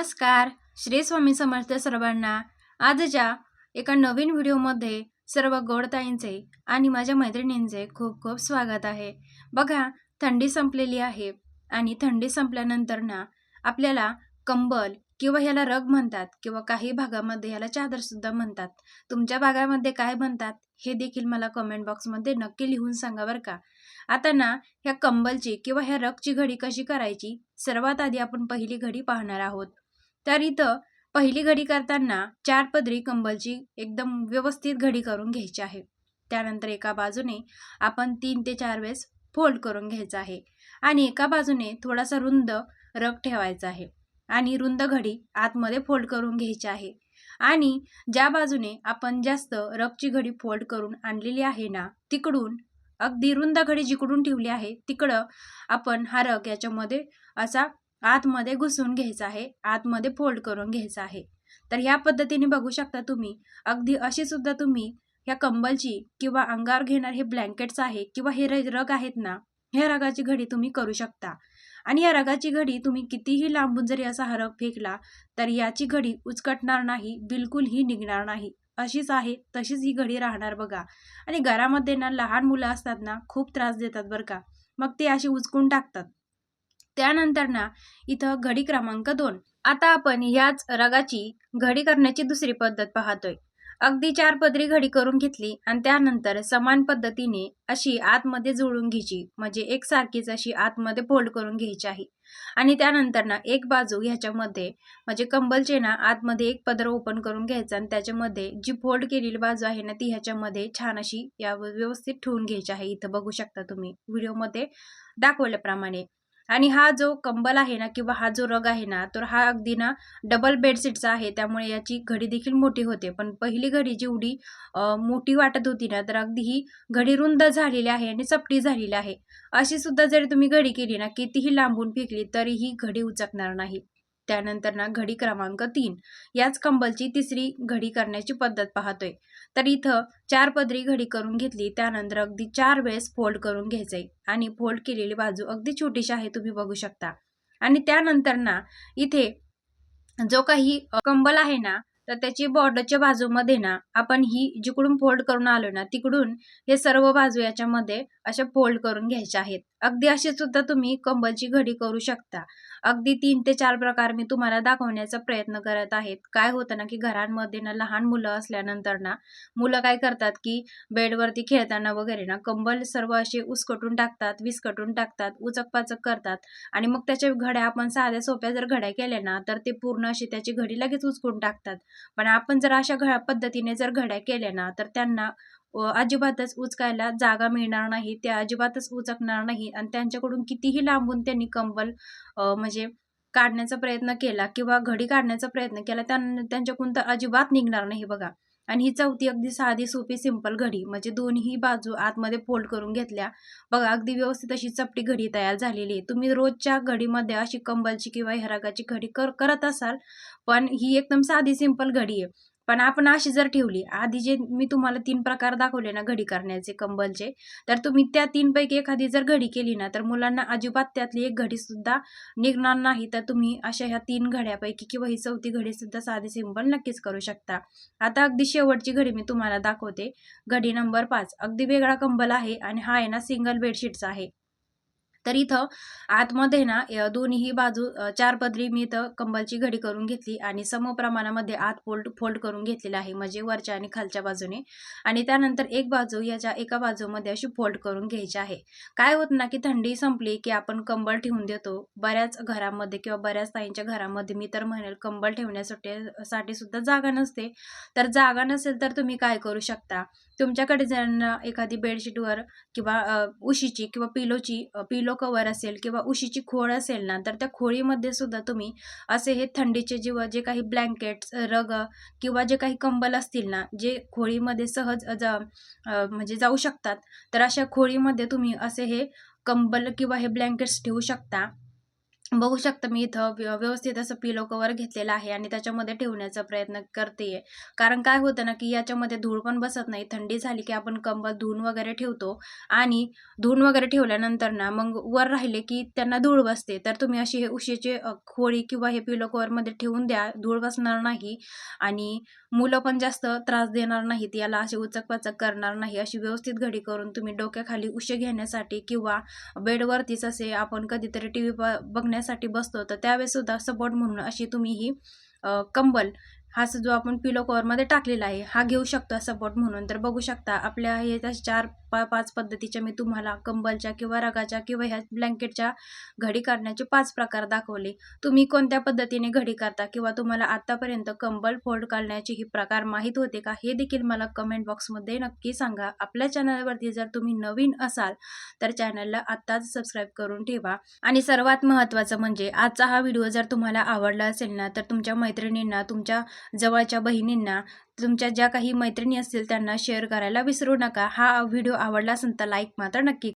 नमस्कार. श्री स्वामी समर्थ सर्वांना आजच्या एका नवीन व्हिडिओमध्ये सर्व गोडताईंचे आणि माझ्या मैत्रिणींचे खूप खूप स्वागत आहे. बघा थंडी संपलेली आहे आणि थंडी संपल्यानंतर ना आपल्याला कंबल किंवा ह्याला रग म्हणतात किंवा काही भागामध्ये ह्याला चादरसुद्धा म्हणतात. तुमच्या भागामध्ये काय म्हणतात हे देखील मला कमेंट बॉक्समध्ये नक्की लिहून सांगा बरं का? आता ना ह्या कंबलची किंवा ह्या रगची घडी कशी करायची? सर्वात आधी आपण पहिली घडी पाहणार आहोत. तर इथं पहिली घडी करताना चार पदरी कंबलची एकदम व्यवस्थित घडी करून घ्यायची आहे. त्यानंतर एका बाजूने आपण तीन ते चार वेळेस फोल्ड करून घ्यायचा आहे आणि एका बाजूने थोडासा रुंद रग ठेवायचा आहे आणि रुंद घडी आतमध्ये फोल्ड करून घ्यायची आहे. आणि ज्या बाजूने आपण जास्त रगची घडी फोल्ड करून आणलेली आहे ना तिकडून अगदी रुंद घडी जिकडून ठेवली आहे तिकडं आपण हा रग याच्यामध्ये असा आतमध्ये घुसून घ्यायचं आहे आतमध्ये फोल्ड करून घ्यायचं आहे. तर ह्या पद्धतीने बघू शकता तुम्ही अगदी अशी सुद्धा तुम्ही ह्या कंबलची किंवा अंगावर घेणार हे ब्लँकेट्स आहे किंवा हे रग आहेत ना ह्या रगाची घडी तुम्ही करू शकता. आणि या रगाची घडी तुम्ही कितीही लांबून जरी असा हा रग फेकला तर याची घडी उचकटणार नाही बिलकुलही निघणार नाही. अशीच आहे तशीच ही घडी राहणार बघा. आणि घरामध्ये ना लहान मुलं असतात ना खूप त्रास देतात बरं का. मग ते अशी उचकून टाकतात. त्यानंतर ना इथं घडी क्रमांक दोन. आता आपण ह्याच रगाची घडी करण्याची दुसरी पद्धत पाहतोय. अगदी चार पदरी घडी करून घेतली आणि त्यानंतर समान पद्धतीने अशी आतमध्ये जुळून घ्यायची म्हणजे एकसारखीच अशी आतमध्ये फोल्ड करून घ्यायची आहे. आणि त्यानंतर ना एक बाजू ह्याच्यामध्ये म्हणजे कंबलचे ना आतमध्ये एक पदर ओपन करून घ्यायचा आणि त्याच्यामध्ये जी फोल्ड केलेली बाजू आहे ना ती ह्याच्यामध्ये छान अशी या व्यवस्थित ठेवून घ्यायची आहे. इथं बघू शकता तुम्ही. व्हिडिओमध्ये दाखवल्याप्रमाणे. आणि हा जो कंबल आहे ना किंवा हा जो रग आहे ना तर हा अगदी ना डबल बेडशीटचा आहे. त्यामुळे याची घडी देखील मोठी होते. पण पहिली घडी जेवढी मोठी वाटत होती ना तर अगदी ही घडी रुंद झालेली आहे आणि चपटी झालेली आहे. अशी सुद्धा जरी तुम्ही घडी केली ना कितीही लांबून फेकली तरी ही घडी उचकणार नाही. त्यानंतर ना घडी क्रमांक तीन. याच कंबलची तिसरी घडी करण्याची पद्धत पाहतोय. तर इथं चार पदरी घडी करून घेतली त्यानंतर अगदी चार वेळेस फोल्ड करून घ्यायचंय. आणि फोल्ड केलेली बाजू अगदी छोटीशी आहे तुम्ही बघू शकता. आणि त्यानंतर ना इथे जो काही कंबल आहे ना तर त्याची बॉर्डरच्या बाजूमध्ये ना आपण ही जिकडून फोल्ड करून आलो ना तिकडून हे सर्व बाजू याच्यामध्ये अशा फोल्ड करून घ्यायच्या आहेत. अगदी अशी सुद्धा तुम्ही कंबलची घडी करू शकता. अगदी तीन ते चार प्रकार मी तुम्हाला दाखवण्याचा प्रयत्न करत आहेत. काय होतं ना की घरांमध्ये ना लहान मुलं असल्यानंतर ना मुलं काय करतात की बेडवरती खेळताना वगैरे ना कंबल सर्व असे उसकटून टाकतात विस्कटून टाकतात उचकपाचक करतात. आणि मग त्याच्या घड्या आपण साध्या सोप्या जर घड्या केल्या ना तर ते पूर्ण अशी त्याची घडी लगेच उचकून टाकतात. पण आपण जर अशा घड्या पद्धतीने जर घड्या केल्या ना तर त्यांना अजिबातच उचकायला जागा मिळणार नाही त्या अजिबातच उचकणार नाही आणि त्यांच्याकडून कितीही लांबून त्यांनी कंबल म्हणजे काढण्याचा प्रयत्न केला किंवा घडी काढण्याचा प्रयत्न केला त्यां त्यांच्याकडून तर अजिबात निघणार नाही बघा. आणि ही चौथी अगदी साधी सोपी सिंपल घडी म्हणजे दोन्ही बाजू आतमध्ये फोल्ड करून घेतल्या. बघा अगदी व्यवस्थित अशी चपटी घडी तयार झालेली आहे. तुम्ही रोजच्या घडीमध्ये अशी कंबलची किंवा हेरागाची घडी कर करत असाल पण ही एकदम साधी सिंपल घडी आहे. पण आपण अशी जर ठेवली आधी जे मी तुम्हाला तीन प्रकार दाखवले ना घडी करण्याचे कंबलचे तर तुम्ही त्या तीनपैकी एखादी जर घडी केली ना तर मुलांना अजिबात त्यातली एक घडी सुद्धा निघणार नाही. तर तुम्ही अशा ह्या तीन घड्यापैकी किंवा ही चौथी घडी सुद्धा साधी सिंपल नक्कीच करू शकता. आता अगदी शेवटची घडी मी तुम्हाला दाखवते. घडी नंबर पाच. अगदी वेगळा कंबल आहे आणि हा आहे ना सिंगल बेडशीटचा आहे. तर इथं आतमध्ये ना दोन्ही बाजू चार पदरी मी इथं कंबलची घडी करून घेतली आणि समप्रमाणामध्ये आत फोल्ड फोल्ड करून घेतलेला आहे म्हणजे वरच्या आणि खालच्या बाजूने. आणि त्यानंतर एक बाजू याच्या एका बाजूमध्ये अशी फोल्ड करून घ्यायची आहे. काय होत ना की थंडी संपली की आपण कंबल ठेवून देतो. बऱ्याच घरामध्ये किंवा बऱ्याच ताईंच्या घरामध्ये मी तर म्हणेल कंबल ठेवण्यासाठी साठी सुद्धा जागा नसते. तर जागा नसेल तर तुम्ही काय करू शकता? तुमच्याकडे जर एखादी बेडशीटवर किंवा उशीची किंवा पिलोची पिलो कवर असेल किंवा उशीची खोळ असेल ना तर त्या खोळीमध्ये सुद्धा तुम्ही असे हे थंडीचे जेव्हा जे काही ब्लँकेट्स रग किंवा जे काही कंबल असतील ना जे खोळीमध्ये सहज जा म्हणजे जाऊ शकतात तर अशा खोळीमध्ये तुम्ही असे हे कंबल किंवा हे ब्लँकेट्स ठेवू शकता. बघू शकता मी इथं व्य व्यवस्थित असं पिलो कवर घेतलेलं आहे आणि त्याच्यामध्ये ठेवण्याचा प्रयत्न करते कारण काय होतं ना की याच्यामध्ये धूळ पण बसत नाही. थंडी झाली की आपण कंबल धुवून वगैरे ठेवतो आणि धुवून वगैरे ठेवल्यानंतर ना मग वर राहिले की त्यांना धूळ बसते. तर तुम्ही अशी हे उशीचे खोळी किंवा हे पिलो कवरमध्ये ठेवून द्या. धूळ बसणार नाही आणि मुलं पण जास्त त्रास देणार नाहीत. याला असे उचकपाचक करणार नाही. अशी व्यवस्थित घडी करून तुम्ही डोक्याखाली उशे घेण्यासाठी किंवा बेडवरतीच असे आपण कधीतरी टी व्ही बघण्या करण्यासाठी बसतो. तर त्यावेळेसुद्धा सपोर्ट म्हणून अशी तुम्ही ही कंबल हा जो आपण पिलो कवरमध्ये टाकलेला आहे हा घेऊ शकता सपोर्ट म्हणून. तर बघू शकता आपल्या हे त्या चार पा पाच पद्धतीच्या मी तुम्हाला कंबलच्या किंवा रगाच्या किंवा ह्या ब्लँकेटच्या घडी काढण्याचे पाच प्रकार दाखवले. तुम्ही कोणत्या पद्धतीने घडी काढता किंवा तुम्हाला आत्तापर्यंत कंबल फोल्ड काढण्याचे ही प्रकार माहीत होते का हे देखील मला कमेंट बॉक्समध्ये नक्की सांगा. आपल्या चॅनलवरती जर तुम्ही नवीन असाल तर चॅनलला आत्ताच सबस्क्राईब करून ठेवा. आणि सर्वात महत्त्वाचं म्हणजे आजचा हा व्हिडिओ जर तुम्हाला आवडला असेल ना तर तुमच्या मैत्रिणींना तुमच्या जवळच्या बहिणींना तुमच्या ज्या काही मैत्रिणी असतील त्यांना शेअर करायला विसरू नका. हा व्हिडिओ आवडला असेल तर लाईक मात्र नक्की